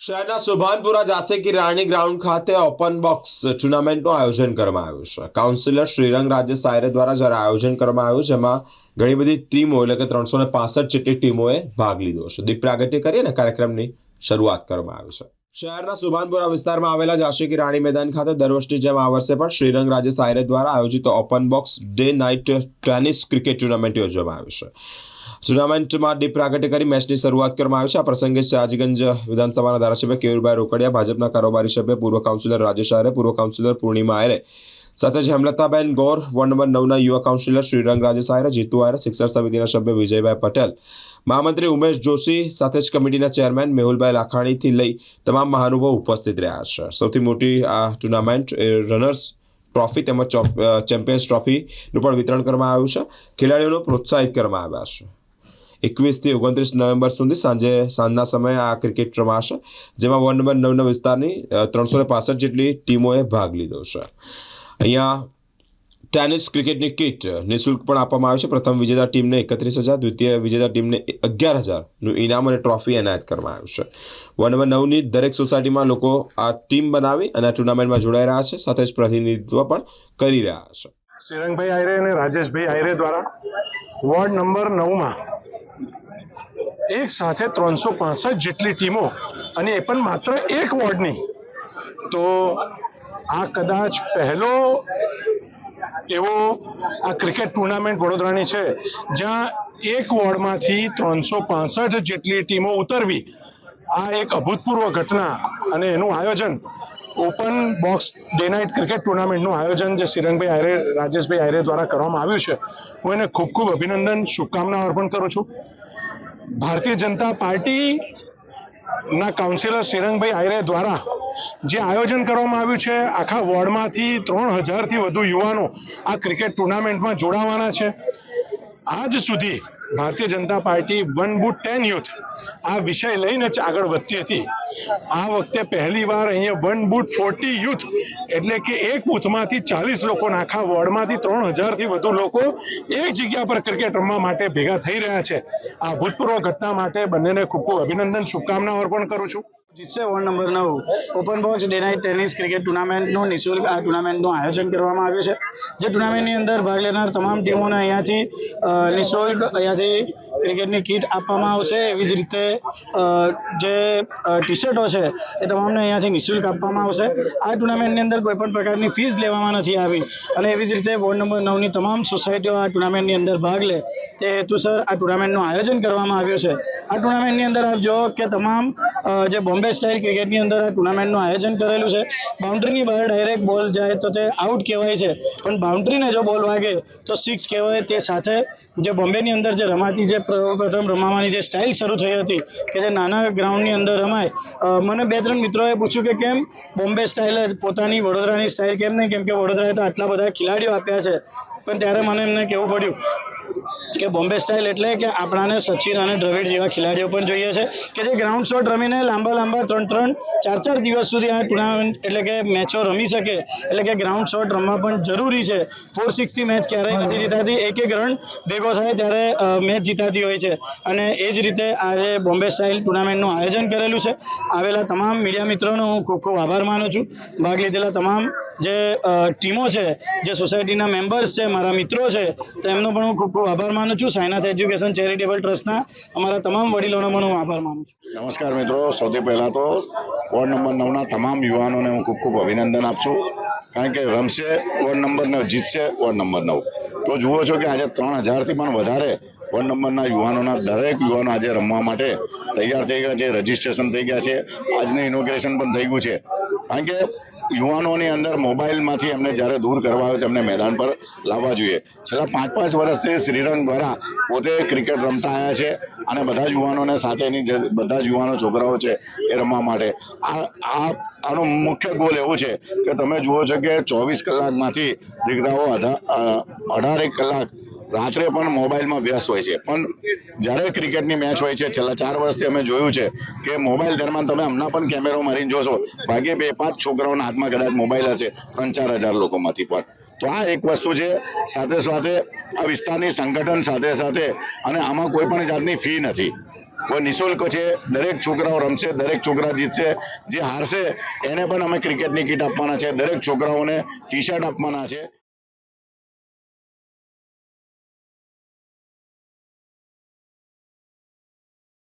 શહેરના સુભાનપુરા જાસેકી રાણી ગ્રાઉન્ડ ખાતે ઓપન બોક્સ ટુર્નામેન્ટનું આયોજન કરવામાં આવ્યું છે. કાઉન્સિલર શ્રીરંગ રાજ્ય સાયરે દ્વારા જ્યારે આયોજન કરવામાં આવ્યું, જેમાં ઘણી બધી ટીમો, એટલે કે ત્રણસો ને પાસઠ જેટલી ટીમોએ ભાગ લીધો છે. દીપ પ્રાગટ્ય કરીને કાર્યક્રમની શરૂઆત કરવામાં આવી છે. શહેરના સુભાનપુરા વિસ્તારમાં આવેલા જાશેકી રાણી મેદાન ખાતે દર વર્ષની જેમ આ વર્ષે પણ શ્રીરંગ રાજ્ય સાયરે દ્વારા આયોજિત open box day night tennis cricket tournament યોજવામાં આવ્યું છે. ટુર્નામેન્ટમાં ડીપ પ્રાગટ્ય કરી મેચની શરૂઆત કરવામાં આવી છે. આ પ્રસંગે શાહજીગંજ વિધાનસભાના ધારાસભ્ય કેયુરભાઈ રોકડિયા, ભાજપના કારોબારી સભ્ય પૂર્વ કાઉન્સિલર રાજેશ આરે, પૂર્વ કાઉન્સિલર પૂર્ણિમા આયરે, સાથે જ હેમલતાબેન ગોર વોર્ડ નંબર નવના યુવા કાઉન્સિલર શ્રીરંગ રાજેશ આયરે, જીતુ આયરે, શિક્ષણ સમિતિના સભ્ય વિજયભાઈ પટેલ, મહામંત્રી ઉમેશ જોશી, સાથે જ કમિટીના ચેરમેન મેહુલભાઈ લાખાણીથી લઈ તમામ મહાનુભાવો ઉપસ્થિત રહ્યા છે. સૌથી મોટી આ ટુર્નામેન્ટ રનર્સ ટ્રોફી તેમજ ચેમ્પિયન્સ ટ્રોફીનું પણ વિતરણ કરવામાં આવ્યું છે. ખેલાડીઓને પ્રોત્સાહિત કરવામાં આવ્યા છે. એકવીસથી ઓગણત્રીસ નવેમ્બર સુધી સાંજે, સાંજના સમયે આ ક્રિકેટ રમાશે, જેમાં વોર્ડ નંબર નવના વિસ્તારની ત્રણસો ને પાસઠ જેટલી ટીમોએ ભાગ લીધો છે. અહીંયા ટેનિસ ક્રિકેટની કિટ નિઃશુલ્ક પણ આપવામાં આવે છે. પ્રથમ વિજેતા ટીમને એકત્રીસ હજાર, દ્વિતીય વિજેતા ટીમને અગિયાર હજારનું ઇનામ અને ટ્રોફી એનાયત કરવામાં આવ્યું છે. વન નંબર નવની દરેક સોસાયટીમાં લોકો આ ટીમ બનાવી અને ટુર્નામેન્ટમાં જોડાઈ રહ્યા છે. સાથે જ પ્રતિનિધિત્વ પણ કરી રહ્યા છે. શ્રીરંગભાઈ આયરે અને રાજેશભાઈ આયરે દ્વારા વોર્ડ નંબર નવમાં એક સાથે ત્રણસો પાસઠ જેટલી ટીમો અને એ પણ માત્ર એક વોર્ડની. તો આ કદાચ પહેલો એવો આ ક્રિકેટ ટુર્નામેન્ટ વડોદરાની છે, જ્યાં એક વોર્ડમાંથી ત્રણસો પાસઠ જેટલી ટીમો ઉતરવી, આ એક અભૂતપૂર્વ ઘટના અને એનું આયોજન open box day night cricket ટુર્નામેન્ટનું આયોજન જે શ્રીરંગભાઈ આયરે, રાજેશભાઈ આયરે દ્વારા કરવામાં આવ્યું છે, હું એને ખૂબ ખૂબ અભિનંદન શુભકામના અર્પણ કરું છું. ભારતીય જનતા પાર્ટી ના કાઉન્સિલર શ્રીરંગભાઈ આયરે દ્વારા જે આયોજન કરવામાં આવ્યું છે, આખા વોર્ડમાંથી ત્રણ હજારથી વધુ યુવાનો આ ક્રિકેટ ટુર્નામેન્ટમાં જોડાવાના છે. આજ સુધી Bharatiya Janata Party one booth ten youth આ વિષય લઈને જ આગળ વધતી હતી. આ વખતે પહેલી વાર અહીંયા વન બુટ ફોર્ટી યુથ એટલે કે એક બૂથમાંથી ચાલીસ લોકો આખા વોર્ડમાંથી ત્રણ હજારથી વધુ લોકો એક જગ્યા પર ક્રિકેટ રમવા માટે ભેગા થઈ રહ્યા છે. આ ભૂતપૂર્વ ઘટના માટે બંનેને ખૂબ ખૂબ અભિનંદન શુભકામનાઓ અર્પણ કરું છું. જીતશે વોર્ડ નંબર નવ. Open box day night tennis cricket ટુર્નામેન્ટનું નિઃશુલ્ક આ ટુર્નામેન્ટનું આયોજન કરવામાં આવ્યું છે. જે ટુર્નામેન્ટની અંદર ભાગ લેનાર તમામ ટીમોને અહીંયાથી નિઃશુલ્ક અહીંયાથી ક્રિકેટની કીટ આપવામાં આવશે. એવી જ રીતે જે ટી શર્ટો છે, એ તમામને અહીંયાથી નિઃશુલ્ક આપવામાં આવશે. આ ટુર્નામેન્ટની અંદર કોઈ પણ પ્રકારની ફીસ લેવામાં નથી આવી. અને એવી જ રીતે વોર્ડ નંબર નવની તમામ સોસાયટીઓ આ ટુર્નામેન્ટની અંદર ભાગ લે. તે હેતુસર આ ટુર્નામેન્ટનું આયોજન કરવામાં આવ્યું છે. આ ટુર્નામેન્ટની અંદર આપ જો કે તમામ જે બોમ્બે સ્ટાઇલ ક્રિકેટની અંદર આ ટુર્નામેન્ટનું આયોજન કરેલું છે. બાઉન્ડ્રીની બહાર ડાયરેક્ટ બોલ જાય તો તે આઉટ કહેવાય છે. પણ બાઉન્ડ્રીને જો બોલ વાગે તો સિક્સ કહેવાય તે સાથે જે બોમ્બેની અંદર જે રમાતી જે પ્રથમ રમાવાની જે સ્ટાઇલ શરૂ થઈ હતી કે જે નાના ગ્રાઉન્ડની અંદર રમાય મને બે ત્રણ મિત્રોએ પૂછ્યું કે કેમ બોમ્બે સ્ટાઇલ પોતાની વડોદરાની સ્ટાઇલ કેમ નહીં? કેમ કે વડોદરાએ તો આટલા બધા ખેલાડીઓ આપ્યા છે. પણ ત્યારે મને એમને કહેવું પડ્યું કે બોમ્બે સ્ટાઇલ એટલે કે આપણાને સચિન અને દ્રવિડ જેવા ખેલાડીઓ પણ જોઈએ છે કે જે ગ્રાઉન્ડ શોટ રમીને લાંબા લાંબા ત્રણ ત્રણ, ચાર ચાર દિવસ સુધી આ ટુર્નામેન્ટ એટલે કે મેચો રમી શકે, એટલે કે ગ્રાઉન્ડ શોટ રમવા પણ જરૂરી છે. ફોર સિક્સટી મેચ ક્યારેય નથી જીતાતી, એક એક રન ભેગો થાય ત્યારે મેચ જીતાતી હોય છે. અને એ જ રીતે આજે બોમ્બે સ્ટાઇલ ટુર્નામેન્ટનું આયોજન કરેલું છે. આવેલા તમામ મીડિયા મિત્રોનો હું ખૂબ ખૂબ આભાર માનું છું. ભાગ લીધેલા તમામ જે ટીમો છે, જે સોસાયટીના મેમ્બર્સ છે, મારા મિત્રો છે તેમનો પણ હું ખૂબ ખૂબ આભાર માનું છું. સાયનાથ એજ્યુકેશન ચેરિટેબલ ટ્રસ્ટના અમારા તમામ વડીલોનો પણ હું આભાર માનું છું. નમસ્કાર મિત્રો. સૌથી પહેલાં તો વોર્ડ નંબર નવના તમામ યુવાનોને હું ખૂબ ખૂબ અભિનંદન આપું કારણ કે રમશે, વોર્ડ નંબર નવ જીતશે, વોર્ડ નંબર નવ. તો જુઓ છો કે આજે ત્રણ હજારથી પણ વધારે વોર્ડ નંબરના યુવાનોના દરેક યુવાનો આજે રમવા માટે તૈયાર થઈ ગયા છે, રજીસ્ટ્રેશન થઈ ગયા છે. આજનું ઇનોગ્રેશન પણ થઈ ગયું છે. કારણ કે યુવાનોની અંદર મોબાઈલમાંથી એમને જ્યારે દૂર કરવા આવે તેમને મેદાન પર લાવવા જોઈએ. છેલ્લા પાંચ પાંચ વર્ષથી શ્રીરંગ દ્વારા પોતે ક્રિકેટ રમતા આવ્યા છે અને બધા જ યુવાનોને સાથેની જે બધા જ યુવાનો છોકરાઓ છે એ રમવા માટે. આ આ આનો મુખ્ય ગોલ એવું છે કે તમે જુઓ છો કે ચોવીસ કલાકમાંથી દીકરાઓ અઢા અ, કલાક રાત્રે પણ મોબાઈલમાં વ્યસ્ત હોય છે. પણ જ્યારે ક્રિકેટની મેચ હોય છે, છેલ્લા ચાર વર્ષથી અમે જોયું છે કે મોબાઈલ દરમિયાન તમે હમણાં પણ કેમેરો મારીને જોશો ભાગે બે પાંચ છોકરાઓના હાથમાં કદાચ મોબાઈલ હશે, ત્રણ ચાર હજાર લોકોમાંથી પણ. તો આ એક વસ્તુ છે, સાથે સાથે આ વિસ્તારની સંગઠન સાથે સાથે અને આમાં કોઈ પણ જાતની ફી નથી. કોઈ નિઃશુલ્ક છે, દરેક છોકરાઓ રમશે, દરેક છોકરા જીતશે, જે હારશે, એને પણ અમે ક્રિકેટની કીટ આપવાના છે, દરેક છોકરાઓને ટી શર્ટ આપવાના છે.